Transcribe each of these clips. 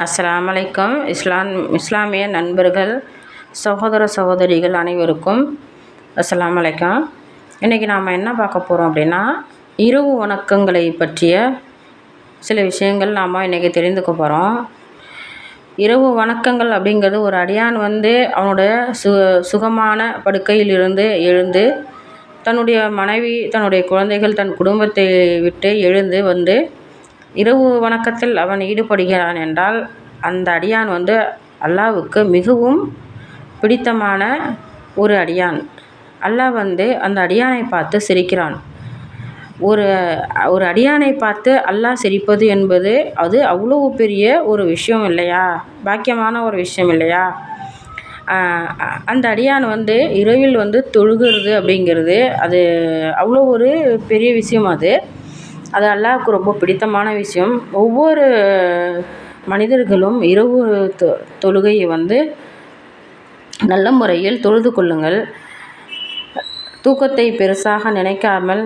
அஸ்ஸலாமு இஸ்லாம் இஸ்லாமிய நண்பர்கள் சகோதர சகோதரிகள் அனைவருக்கும் அஸ்ஸலாமு இன்றைக்கி நாம் என்ன பார்க்க போகிறோம் அப்படின்னா இரவு வணக்கங்களை பற்றிய சில விஷயங்கள் நாம் இன்றைக்கி தெரிந்துக்க போகிறோம் இரவு வணக்கங்கள் அப்படிங்கிறது ஒரு அடியான் வந்து அவனோட சு சுகமான படுக்கையிலிருந்து எழுந்து தன்னுடைய மனைவி தன்னுடைய குழந்தைகள் தன் குடும்பத்தை விட்டு எழுந்து வந்து இரவு வணக்கத்தில் அவன் ஈடுபடுகிறான் என்றால் அந்த அடியான் வந்து அல்லாவுக்கு மிகவும் பிடித்தமான ஒரு அடியான். அல்லாஹ் வந்து அந்த அடியானை பார்த்து சிரிக்கிறான். ஒரு ஒரு அடியானை பார்த்து அல்லாஹ் சிரிப்பது என்பது அது அவ்வளவு பெரிய ஒரு விஷயம் இல்லையா? பாக்கியமான ஒரு விஷயம் இல்லையா? அந்த அடியான் வந்து இரவில் வந்து தொழுகிறது அப்படிங்கிறது அது அவ்வளோ ஒரு பெரிய விஷயம் அது. அது அல்லாவுக்கு ரொம்ப பிடித்தமான விஷயம். ஒவ்வொரு மனிதர்களும் இரவு தொ தொழுகையை வந்து நல்ல முறையில் தொழுது கொள்ளுங்கள். தூக்கத்தை பெருசாக நினைக்காமல்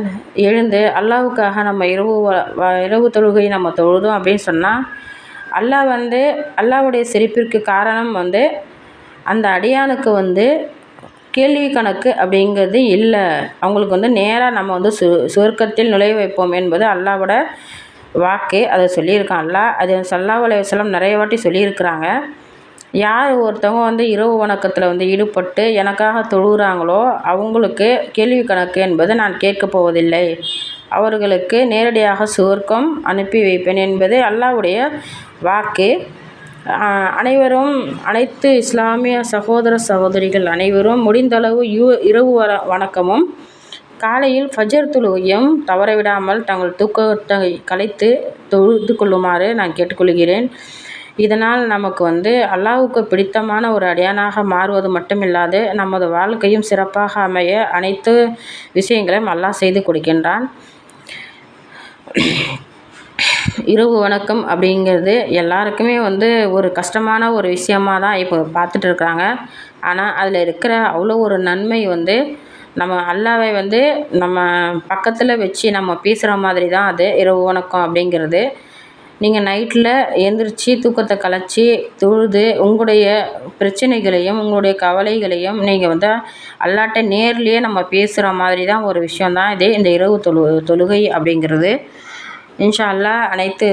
எழுந்து அல்லாவுக்காக நம்ம இரவு வ இரவு தொழுகை நம்ம தொழுதோம் அப்படின்னு சொன்னால் அல்லாஹ் வந்து அல்லாவுடைய சிரிப்பிற்கு காரணம் வந்து அந்த அடியானுக்கு வந்து கேள்வி கணக்கு அப்படிங்கிறது இல்லை. அவங்களுக்கு வந்து நேராக நம்ம வந்து சு சுருக்கத்தில் நுழைய வைப்போம் என்பது அல்லாவோட வாக்கு. அதை சொல்லியிருக்கான் அல்லா அது சல்லா அலையம் நிறைய வாட்டி சொல்லியிருக்கிறாங்க. யார் ஒருத்தவங்க வந்து இரவு வணக்கத்தில் வந்து ஈடுபட்டு எனக்காக தொழுகிறாங்களோ அவங்களுக்கு கேள்வி கணக்கு என்பது நான் கேட்கப் போவதில்லை. அவர்களுக்கு நேரடியாக சுவர்க்கம் அனுப்பி வைப்பேன் என்பது அல்லாவுடைய வாக்கு. அனைவரும் அனைத்து இஸ்லாமிய சகோதர சகோதரிகள் அனைவரும் முடிந்தளவு யு இரவு வர வணக்கமும். காலையில் ஃபஜர் தொழுகையும் தவறவிடாமல் தங்கள் தூக்கத்தை கலைத்து தொழுது கொள்ளுமாறு நான் கேட்டுக்கொள்கிறேன். இதனால் நமக்கு வந்து அல்லாவுக்கு பிடித்தமான ஒரு அடியானாக மாறுவது மட்டுமில்லாது நமது வாழ்க்கையும் சிறப்பாக அமைய அனைத்து விஷயங்களையும் அல்லாஹ் செய்து கொடுக்கின்றான். இரவு வணக்கம் அப்படிங்கிறது எல்லாருக்குமே வந்து ஒரு கஷ்டமான ஒரு விஷயமாக தான் இப்போ பார்த்துட்டு இருக்கிறாங்க ஆனால் அதில் இருக்கிற அவ்வளோ ஒரு நன்மை வந்து நம்ம அல்லாவை வந்து நம்ம பக்கத்தில் வச்சு நம்ம பேசுகிற மாதிரி தான் அது இரவு வணக்கம் அப்படிங்கிறது. நீங்கள் நைட்டில் எழுந்திரிச்சி தூக்கத்தை கலைச்சி தொழுது உங்களுடைய பிரச்சனைகளையும் உங்களுடைய கவலைகளையும் நீங்கள் வந்து அல்லாட்ட நேர்லேயே நம்ம பேசுகிற மாதிரி தான் ஒரு விஷயம் தான் இது இந்த இரவு தொழு தொழுகை அப்படிங்கிறது. இன்ஷா அல்லாஹ் அனைத்து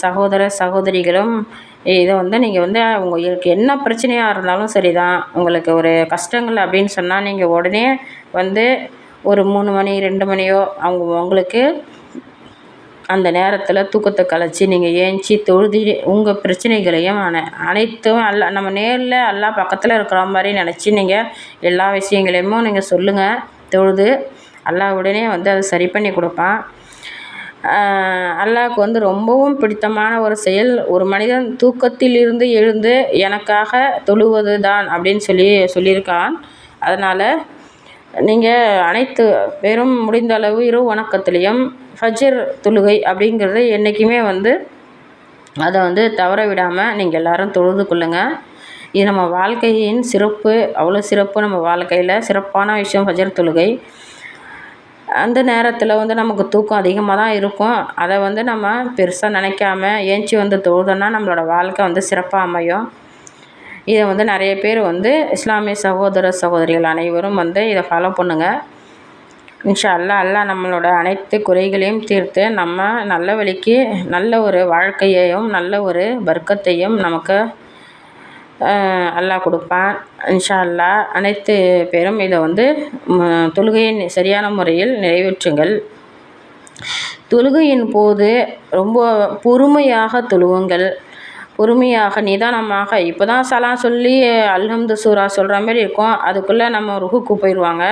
சகோதர சகோதரிகளும் இதை வந்து நீங்கள் வந்து உங்களுக்கு என்ன பிரச்சனையாக இருந்தாலும் சரி தான் உங்களுக்கு ஒரு கஷ்டங்கள் அப்படின்னு சொன்னால் நீங்கள் உடனே வந்து ஒரு மூணு மணி ரெண்டு மணியோ அவங்க உங்களுக்கு அந்த நேரத்தில் தூக்கத்தை கலைச்சி நீங்கள் ஏஞ்சி தொழுது உங்கள் பிரச்சனைகளையும் அனை அனைத்தும் அல்ல நம்ம நேரில் எல்லாம் பக்கத்தில் இருக்கிற மாதிரி நினச்சி நீங்கள் எல்லா விஷயங்களையுமே நீங்கள் சொல்லுங்கள் தொழுது அல்லா உடனே வந்து அதை சரி பண்ணி கொடுப்பான். அல்லாவுக்கு வந்து ரொம்பவும் பிடித்தமான ஒரு செயல். ஒரு மனிதன் தூக்கத்திலிருந்து எழுந்து எனக்காக தொழுவது தான் அப்படின்னு சொல்லி சொல்லியிருக்கான். அதனால் நீங்கள் அனைத்து பேரும் முடிந்த அளவு இரவு வணக்கத்துலேயும் ஃபஜ்ர் தொழுகை அப்படிங்கிறது என்றைக்குமே வந்து அதை வந்து தவற விடாமல் நீங்கள் எல்லோரும் தொழுது கொள்ளுங்கள் இது நம்ம வாழ்க்கையின் சிறப்பு அவ்வளோ சிறப்பு நம்ம வாழ்க்கையில். சிறப்பான விஷயம் ஃபஜர் தொழுகை. அந்த நேரத்தில் வந்து நமக்கு தூக்கம் அதிகமாக தான் இருக்கும். அதை வந்து நம்ம பெருசாக நினைக்காம ஏஞ்சி வந்து தொழுதோன்னா நம்மளோட வாழ்க்கை வந்து சிறப்பாக அமையும். இதை வந்து நிறைய பேர் வந்து இஸ்லாமிய சகோதர சகோதரிகள் அனைவரும் வந்து இதை ஃபாலோ பண்ணுங்கள் இன்ஷா அல்லா அல்லா நம்மளோட அனைத்து குறைகளையும் தீர்த்து நம்ம நல்ல வழிக்கு நல்ல ஒரு வாழ்க்கையையும் நல்ல ஒரு வர்க்கத்தையும் நமக்கு அல்லாஹ் கொடுப்பான். இன்ஷா அல்லா அனைத்து பேரும் இதை வந்து தொழுகையை சரியான முறையில் நிறைவேற்றுங்கள். தொழுகையின் போது ரொம்ப பொறுமையாக தொழுவுங்கள். பொறுமையாக நிதானமாக. இப்போ தான் சலாம் சொல்லி அல்ஹம்து சூரா சொல்கிற மாதிரி இருக்கும். அதுக்குள்ளே நம்ம ருகுக்கு போயிடுவாங்க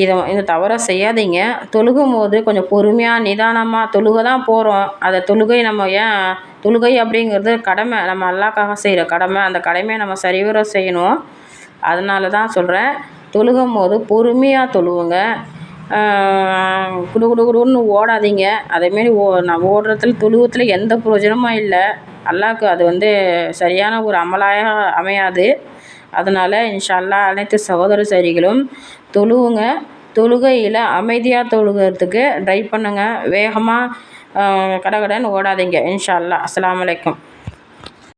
இதை இந்த தவறை செய்யாதீங்க. தொழுகும் போது கொஞ்சம் பொறுமையாக நிதானமாக தொழுக தான் போகிறோம் அதை தொழுகை நம்ம ஏன் தொழுகை அப்படிங்கிறது கடமை. நம்ம அல்லாக்காக செய்கிற கடமை. அந்த கடமையை நம்ம சரிவர செய்யணும். அதனால தான் சொல்கிறேன் தொழுகும் போது பொறுமையாக தொழுவுங்க குடு குடு குடுன்னு ஓடாதீங்க. அதேமாரி ஓ நான் ஓடுறதுல தொழுவத்தில் எந்த பிரயோஜனமும் இல்லை. அல்லாவுக்கு அது வந்து சரியான ஒரு அமலாக அமையாது. அதனால் இன்ஷால்லா அனைத்து சகோதர சரிகளும் தொழுவுங்க. தொழுகையில் அமைதியாக தொழுகிறதுக்கு ட்ரை பண்ணுங்கள் வேகமாக கடகடன்னு ஓடாதீங்க இன்ஷா அல்லா அஸ்ஸலாமு வலைக்கம்